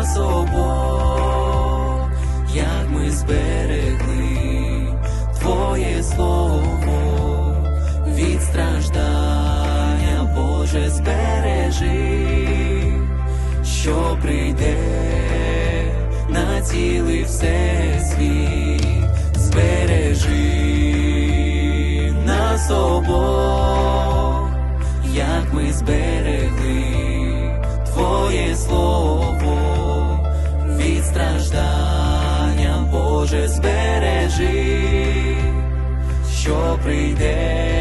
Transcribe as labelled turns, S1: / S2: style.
S1: нас обох, як ми зберегли Твоє слово від страждання, Боже, збережи, що прийде на цілий всесвіт, збережи нас обох, як ми зберегли Твоє слово. Боже, збережи, що прийде